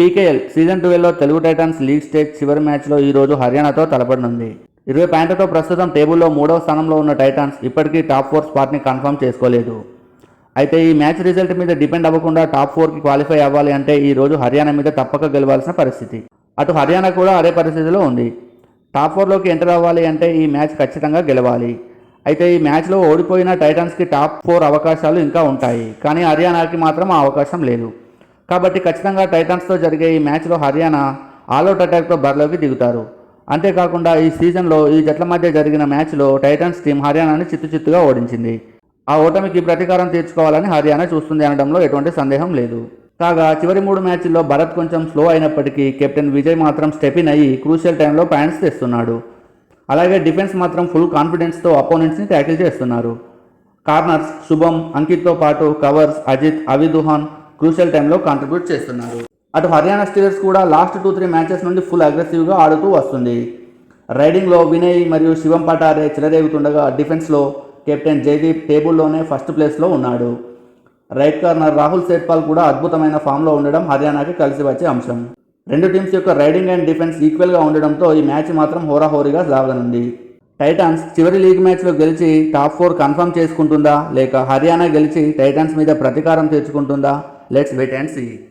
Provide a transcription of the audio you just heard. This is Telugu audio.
పీకేఎల్ సీజన్ ట్వెల్వ్లో తెలుగు టైటన్స్ లీగ్ స్టేజ్ చివరి మ్యాచ్లో ఈ రోజు హర్యానాతో తలపడనుంది ఇరవై పాయింట్లతో ప్రస్తుతం టేబుల్లో మూడవ స్థానంలో ఉన్న టైటన్స్ ఇప్పటికీ టాప్ ఫోర్ స్పాట్ని కన్ఫర్మ్ చేసుకోలేదు. అయితే ఈ మ్యాచ్ రిజల్ట్ మీద డిపెండ్ అవ్వకుండా టాప్ ఫోర్కి క్వాలిఫై అవ్వాలి అంటే ఈ రోజు హర్యానా మీద తప్పక గెలవాల్సిన పరిస్థితి. అటు హర్యానా కూడా అదే పరిస్థితిలో ఉంది. టాప్ ఫోర్లోకి ఎంటర్ అవ్వాలి అంటే ఈ మ్యాచ్ ఖచ్చితంగా గెలవాలి. అయితే ఈ మ్యాచ్లో ఓడిపోయిన టైటన్స్కి టాప్ ఫోర్ అవకాశాలు ఇంకా ఉంటాయి. కానీ హర్యానాకి మాత్రం ఆ అవకాశం లేదు. కాబట్టి ఖచ్చితంగా టైటన్స్తో జరిగే ఈ మ్యాచ్లో హర్యానా ఆల్అౌట్ అటాక్తో బరిలోకి దిగుతారు. అంతేకాకుండా ఈ సీజన్లో ఈ జట్ల మధ్య జరిగిన మ్యాచ్లో టైటన్స్ టీం హర్యానాని చిత్తు చిత్తుగా ఓడించింది. ఆ ఓటమికి ప్రతీకారం తీర్చుకోవాలని హర్యానా చూస్తుంది అనడంలో ఎటువంటి సందేహం లేదు. కాగా చివరి మూడు మ్యాచ్ల్లో భరత్ కొంచెం స్లో అయినప్పటికీ కెప్టెన్ విజయ్ మాత్రం స్టెపిన్ అయ్యి క్రూషియల్ టైంలో పాయింట్స్ తెస్తున్నాడు. అలాగే డిఫెన్స్ మాత్రం ఫుల్ కాన్ఫిడెన్స్తో అపోనెంట్స్ని ట్యాకిల్ చేస్తున్నారు. కార్నర్స్ శుభం అంకిత్తో పాటు కవర్స్ అజిత్ అవిదుహాన్ క్రూషియల్ టైంలో కాంట్రిబ్యూట్ చేస్తున్నారు. అటు హర్యానా స్టీలర్స్ కూడా లాస్ట్ టూ త్రీ మ్యాచెస్ నుండి ఫుల్ అగ్రెసివ్గా ఆడుతూ వస్తుంది. రైడింగ్లో వినయ్ మరియు శివం పటారే చిలరేగుతుండగా డిఫెన్స్లో కెప్టెన్ జైదీప్ టేబుల్లోనే ఫస్ట్ ప్లేస్లో ఉన్నాడు. రైట్ కార్నర్ రాహుల్ సేట్పాల్ కూడా అద్భుతమైన ఫామ్లో ఉండడం హర్యానాకి కలిసి వచ్చే అంశం. రెండు టీమ్స్ యొక్క రైడింగ్ అండ్ డిఫెన్స్ ఈక్వల్గా ఉండడంతో ఈ మ్యాచ్ మాత్రం హోరాహోరీగా సాగనుంది. టైటాన్స్ చివరి లీగ్ మ్యాచ్లో గెలిచి టాప్ ఫోర్ కన్ఫర్మ్ చేసుకుంటుందా లేక హర్యానా గెలిచి టైటాన్స్ మీద ప్రతీకారం తీర్చుకుంటుందా Let's wait and see.